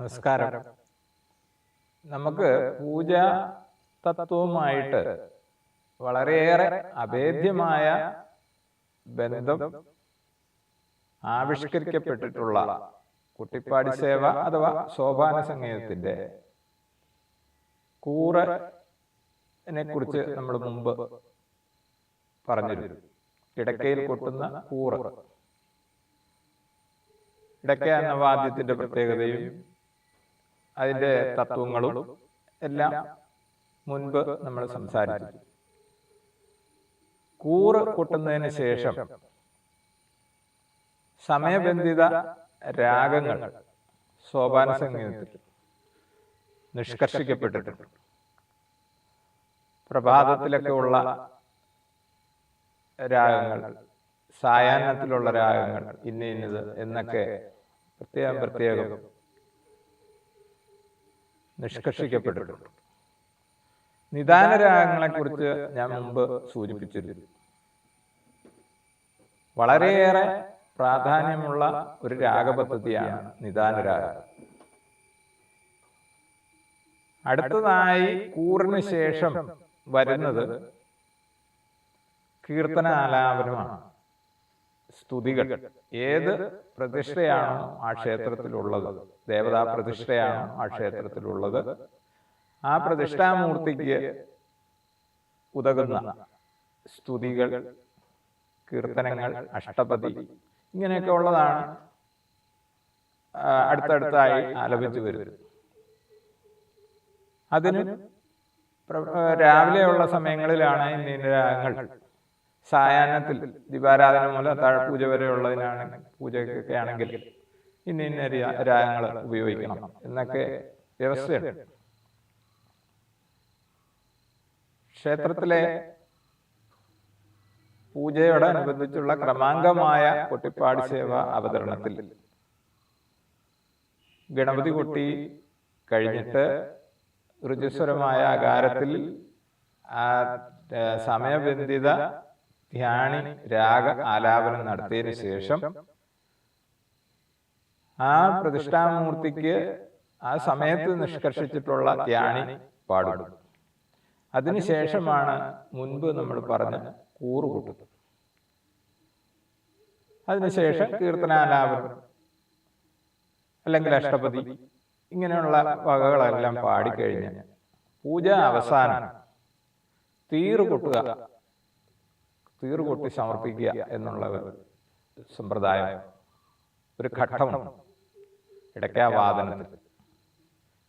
നമസ്കാരം. നമുക്ക് പൂജ തത്വവുമായിട്ട് വളരെയേറെ അഭേദ്യമായ ബന്ധം ആവിഷ്കരിക്കപ്പെട്ടിട്ടുള്ള കുട്ടിപ്പാടി സേവ അഥവാ സോപാന സംഗീതത്തിന്റെ കൂറിനെ കുറിച്ച് നമ്മൾ മുമ്പ് പറഞ്ഞിരുന്നു. ഇടക്കയിൽ കൊട്ടുന്ന കൂറ്. ഇടക്ക എന്ന വാദ്യത്തിന്റെ പ്രത്യേകതയും അതിന്റെ തത്വങ്ങളും എല്ലാം മുൻപ് നമ്മൾ സംസാരിച്ചു. കൂറ് കൂട്ടുന്നതിന് ശേഷം സമയബന്ധിത രാഗങ്ങൾ സോപാന സംഗീതത്തിൽ നിഷ്കർഷിക്കപ്പെട്ടിട്ടുണ്ട്. പ്രഭാതത്തിലൊക്കെ ഉള്ള രാഗങ്ങൾ സായാഹ്നത്തിലുള്ള രാഗങ്ങൾ ഇന്ന ഇന്നത് എന്നൊക്കെ പ്രത്യേകം പ്രത്യേകം നിഷ്കർഷിക്കപ്പെട്ടിട്ടുണ്ട് നിദാന രാഗങ്ങളെ കുറിച്ച് ഞാൻ മുമ്പ് സൂചിപ്പിച്ചിരുന്നു. വളരെയേറെ പ്രാധാന്യമുള്ള ഒരു രാഗപദ്ധതിയാണ് നിദാന രാഗം അടുത്തതായി കൂറിന് ശേഷം വരുന്നത് കീർത്തന ആലാപനമാണ് സ്തുതികൾ. ഏത് പ്രതിഷ്ഠയാണോ ആ ക്ഷേത്രത്തിലുള്ളത്? ദേവതാ പ്രതിഷ്ഠയാണ് ആ ക്ഷേത്രത്തിലുള്ളത്. ആ പ്രതിഷ്ഠാമൂർത്തിക്ക് ഉതകുന്ന സ്തുതികൾ കീർത്തനങ്ങൾ അഷ്ടപതി ഇങ്ങനെയൊക്കെ ഉള്ളതാണ് അടുത്തടുത്തായി ആലപിച്ചു വരുന്നത്. അതിന് രാവിലെയുള്ള സമയങ്ങളിലാണ് ഇന്ന രാഗങ്ങൾ. സായാഹ്നത്തിൽ ദീപാരാധന മൂലം താഴെ പൂജ വരെയുള്ളതിനാണ് പൂജയ്ക്കൊക്കെ ആണെങ്കിൽ ഇന്ന ഇന്ന രാഗങ്ങൾ ഉപയോഗിക്കണം. എന്നൊക്കെ വ്യവസ്ഥയുണ്ട്. ക്ഷേത്രത്തിലെ പൂജയോടനുബന്ധിച്ചുള്ള ക്രമാംഗമായ കൊട്ടിപ്പാടി സേവ അവതരണത്തിൽ ഗണപതി കൊട്ടി കഴിഞ്ഞിട്ട് ഋജുസ്വരമായ ആകാരത്തിൽ ആ സമയബന്ധിത ധ്യാനി രാഗ ആലാപനം നടത്തിയതിനു ശേഷം ആ പ്രതിഷ്ഠാമൂർത്തിക്ക് ആ സമയത്ത് നിഷ്കർഷിച്ചിട്ടുള്ള ധ്യാനി പാടും അതിനുശേഷമാണ് മുൻപ് നമ്മൾ പറഞ്ഞ കൂറ് കൂട്ടുന്നത്. അതിനുശേഷം കീർത്തനാലാപനം അല്ലെങ്കിൽ അഷ്ടപതി ഇങ്ങനെയുള്ള വകകളെല്ലാം പാടിക്കഴിഞ്ഞ് പൂജ അവസാനം തീറുകൊട്ടുക തീറുകൊട്ടി തീറ് കൊട്ടി സമർപ്പിക്കുക എന്നുള്ള ഒരു സമ്പ്രദായം. ഒരു ഘട്ടമുണ്ട് ഇടയ്ക്കാവാദനത്തിൽ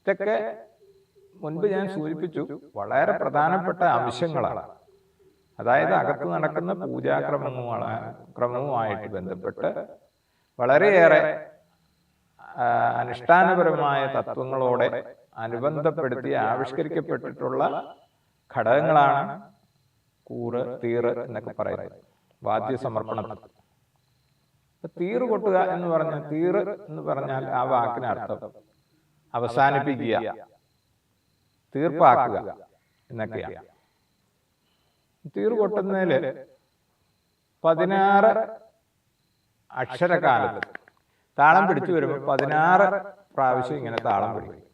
ഇതൊക്കെ മുൻപ് ഞാൻ സൂചിപ്പിച്ചു വളരെ പ്രധാനപ്പെട്ട ആവശ്യങ്ങളാണ്. അതായത് അകത്ത് നടക്കുന്ന പൂജാക്രമങ്ങളാണ് ക്രമവുമായിട്ട് ബന്ധപ്പെട്ട് വളരെയേറെ അനുഷ്ഠാനപരമായ തത്വങ്ങളോടെ അനുബന്ധപ്പെടുത്തി ആവിഷ്കരിക്കപ്പെട്ടിട്ടുള്ള ഘടകങ്ങളാണ് കൂറ് തീറ് എന്നൊക്കെ പറയുന്നത്. വാദ്യസമർപ്പണം സമർപ്പണത്തിൽ തീറ് കൊട്ടുക എന്ന് പറഞ്ഞ തീർ എന്ന് പറഞ്ഞാൽ ആ വാക്കിന് അർത്ഥം. അവസാനിപ്പിക്കുക. തീർപ്പാക്കുക എന്നൊക്കെയാണ്. തീർ കൊട്ടുന്നതിൽ പതിനാറ് അക്ഷരകാലത്ത് താളം പിടിച്ചു വരുമ്പോൾ പതിനാറ് പ്രാവശ്യം ഇങ്ങനെ താളം പിടിക്കും.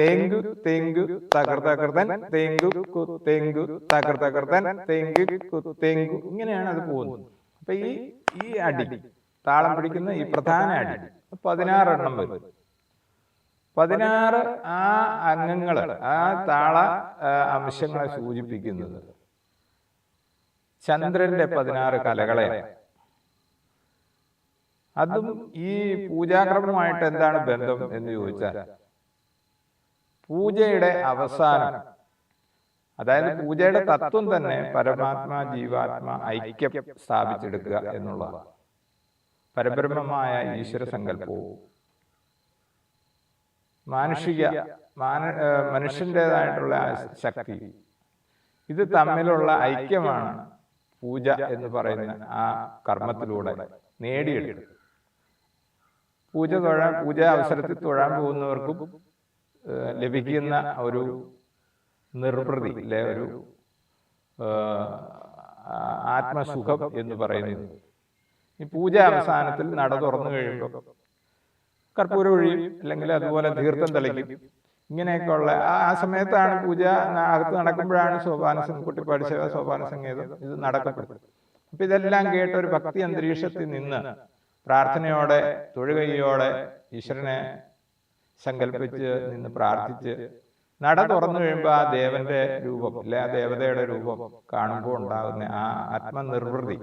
തെങ്കു തെങ്കു തകർ തകർത്തൻ തെങ്കു തെങ്കു തകർ തകർത്തൻ തെങ്കു തെങ്കു ഇങ്ങനെയാണ് അത് പോകുന്നത്. അപ്പൊ ഈ ഈ അടി. താളം പിടിക്കുന്ന ഈ പ്രധാന അടി. പതിനാറെണ്ണം വരും. പതിനാറ് ആ അംഗങ്ങൾ ആ താള അംശങ്ങളെ സൂചിപ്പിക്കുന്നത്. ചന്ദ്രന്റെ പതിനാറ് കലകളെ. അതും ഈ പൂജാക്രമമായിട്ട് എന്താണ് ബന്ധം എന്ന് ചോദിച്ചാൽ പൂജയുടെ അവസാനം. അതായത് പൂജയുടെ തത്വം തന്നെ പരമാത്മാ ജീവാത്മ ഐക്യം സ്ഥാപിച്ചെടുക്കുക എന്നുള്ളതാണ്. പരബ്രഹ്മമായ ഈശ്വര സങ്കല്പവും മാനുഷിക മാന മനുഷ്യന്റെതായിട്ടുള്ള ശക്തി. ഇത് തമ്മിലുള്ള ഐക്യമാണ് പൂജ എന്ന് പറയുന്ന ആ കർമ്മത്തിലൂടെ നേടിയെടുക്കുന്നത് പൂജ തൊഴാൻ പൂജ അവസരത്തിൽ തൊഴാൻ പോകുന്നവർക്കും ലഭിക്കുന്ന ഒരു നിർവൃതി അല്ലെ? ഒരു ആത്മസുഖം എന്ന് പറയുന്നത്. ഈ പൂജ അവസാനത്തിൽ നട തുറന്നു കഴിയുമ്പോൾ കർപ്പൂരം ഒഴിയും അല്ലെങ്കിൽ അതുപോലെ തീർത്ഥം തെളിക്കും ഇങ്ങനെയൊക്കെയുള്ള ആ ആ സമയത്താണ് പൂജ അകത്ത് നടക്കുമ്പോഴാണ് സോപാന കുട്ടിപ്പാടി സേവ സോപാന സംഗീതം ഇത് നടക്കപ്പെടുന്നത് അപ്പൊ ഇതെല്ലാം കേട്ട ഒരു ഭക്തി അന്തരീക്ഷത്തിൽ നിന്ന് പ്രാർത്ഥനയോടെ തൊഴുകൈയോടെ ഈശ്വരനെ സങ്കല്പിച്ച് നിന്ന് പ്രാർത്ഥിച്ച് നട തുറന്നു കഴിയുമ്പോൾ ആ ദേവന്റെ രൂപം അല്ലെ? ആ ദേവതയുടെ രൂപം കാണുമ്പോൾ ഉണ്ടാകുന്ന ആ ആത്മനിർവൃതി.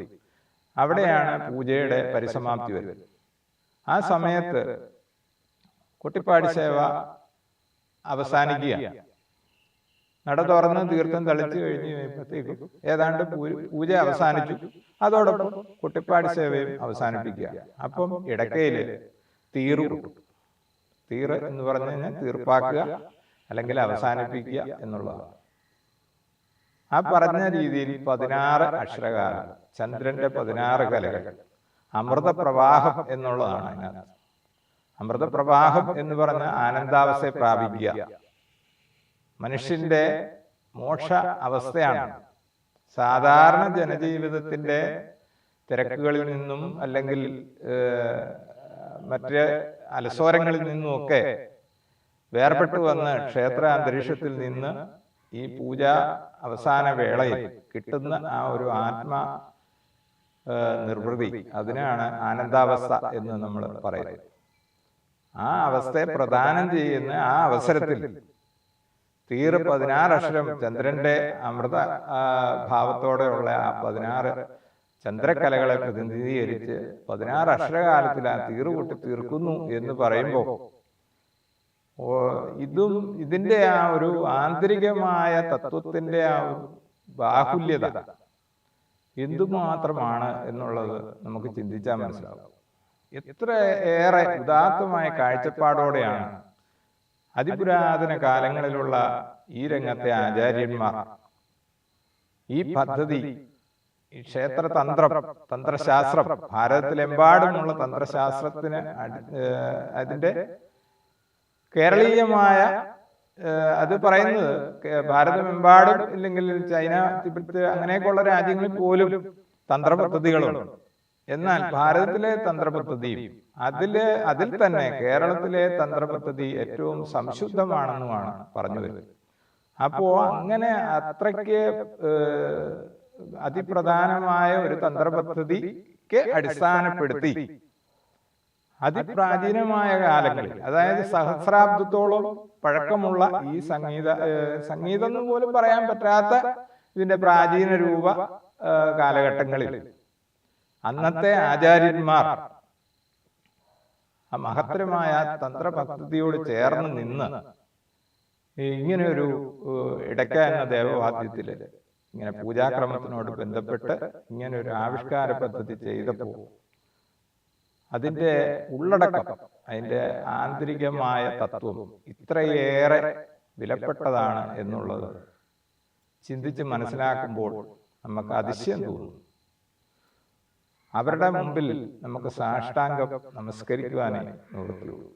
അവിടെയാണ് പൂജയുടെ പരിസമാപ്തി വരുന്നത്. ആ സമയത്ത് കുട്ടിപ്പാടി സേവ അവസാനിക്കുക. നട തുറന്ന് തീർത്ഥം തളിച്ചു കഴിഞ്ഞ് കഴിയുമ്പോഴത്തേക്കും ഏതാണ്ട് പൂജ അവസാനിച്ചു. അതോടൊപ്പം കുട്ടിപ്പാടി സേവയും അവസാനിപ്പിക്കുക. അപ്പം ഇടക്കയിൽ തീറു തീർ എന്ന് പറഞ്ഞു കഴിഞ്ഞാൽ തീർപ്പാക്കുക. അല്ലെങ്കിൽ അവസാനിപ്പിക്കുക എന്നുള്ളതാണ്. ആ പറഞ്ഞ രീതിയിൽ പതിനാറ് അക്ഷരകാലം ചന്ദ്രന്റെ പതിനാറ് കലകൾ അമൃതപ്രവാഹം എന്നുള്ളതാണ് അതിനകത്ത്. അമൃതപ്രവാഹം എന്ന് പറഞ്ഞ ആനന്ദാവസ്ഥയെ പ്രാപിക്കുക. മനുഷ്യന്റെ മോക്ഷ അവസ്ഥയാണ്. സാധാരണ ജനജീവിതത്തിന്റെ തിരക്കുകളിൽ നിന്നും അല്ലെങ്കിൽ മറ്റ് അലസോരങ്ങളിൽ നിന്നുമൊക്കെ വേർപെട്ടു വന്ന് ക്ഷേത്ര അന്തരീക്ഷത്തിൽ നിന്ന് ഈ പൂജ അവസാന വേളയിൽ കിട്ടുന്ന ആ ഒരു ആത്മ നിർവൃതി. അതിനാണ് ആനന്ദാവസ്ഥ എന്ന് നമ്മൾ പറയുന്നത്. ആ അവസ്ഥയെ പ്രദാനം ചെയ്യുന്ന ആ അവസരത്തിൽ തീർ പതിനാറ് അക്ഷരം ചന്ദ്രന്റെ അമൃത ആ, ഭാവത്തോടെയുള്ള ആ പതിനാറ് ചന്ദ്രകലകളെ പ്രതിനിധീകരിച്ച് പതിനാറ് അക്ഷരകാലത്തിൽ ആ തീർകൂട്ടി തീർക്കുന്നു എന്ന് പറയുമ്പോൾ ഇതും ഇതിന്റെ ആ ഒരു ആന്തരികമായ തത്വത്തിന്റെ ആ ബാഹുല്യത. എന്തുമാത്രമാണ് എന്നുള്ളത് നമുക്ക് ചിന്തിച്ചാൽ മനസ്സിലാവും. എത്ര ഏറെ ഉദാത്തമായ കാഴ്ചപ്പാടോടെയാണ് അതിപുരാതന കാലങ്ങളിലുള്ള ഈ രംഗത്തെ ആചാര്യന്മാർ. ഈ പദ്ധതി ഈ ക്ഷേത്രതന്ത്രം തന്ത്രശാസ്ത്രം ഭാരതത്തിലെമ്പാടുമുള്ള തന്ത്രശാസ്ത്രത്തിന് അതിന്റെ അതിന്റെ കേരളീയമായ അത് പറയുന്നത് ഭാരതമെമ്പാടും ഇല്ലെങ്കിൽ ചൈന തിബറ്റ് അങ്ങനെയൊക്കെയുള്ള രാജ്യങ്ങളിൽ പോലും തന്ത്രപദ്ധതികളുണ്ട് എന്നാൽ ഭാരതത്തിലെ തന്ത്രപദ്ധതിയും അതിലെ അതിൽ തന്നെ കേരളത്തിലെ തന്ത്രപദ്ധതി ഏറ്റവും സംശുദ്ധമാണെന്നുമാണ് പറഞ്ഞു വരുന്നത് അപ്പോ അങ്ങനെ അത്രയ്ക്ക് അതിപ്രധാനമായ ഒരു തന്ത്രപദ്ധതിക്ക് അടിസ്ഥാനപ്പെടുത്തി അതിപ്രാചീനമായ കാലങ്ങളിൽ അതായത് സഹസ്രാബ്ദത്തോളം പഴക്കമുള്ള ഈ സംഗീത സംഗീതം എന്ന് പോലും പറയാൻ പറ്റാത്ത ഇതിന്റെ പ്രാചീന രൂപ കാലഘട്ടങ്ങളിൽ. അന്നത്തെ ആചാര്യന്മാർ ആ മഹത്തരമായ തന്ത്രപദ്ധതിയോട് ചേർന്ന് നിന്ന് ഇങ്ങനെയൊരു ഇങ്ങനെ ഒരു ഇടയ്ക്ക എന്ന ദേവവാദ്യത്തിൽ ഇങ്ങനെ പൂജാക്രമത്തിനോട് ബന്ധപ്പെട്ട് ഇങ്ങനെ ഒരു ആവിഷ്കാര പദ്ധതി ചെയ്തപ്പോൾ അതിന്റെ ഉള്ളടക്കം അതിന്റെ ആന്തരികമായ തത്വം ഇത്രയേറെ വിലപ്പെട്ടതാണ് എന്നുള്ളത് ചിന്തിച്ച് മനസ്സിലാക്കുമ്പോൾ നമുക്ക് അതിശയം തോന്നും. അവരുടെ മുമ്പിൽ നമുക്ക് സാഷ്ടാംഗം നമസ്കരിക്കുവാനേ നിവൃത്തിയുള്ളൂ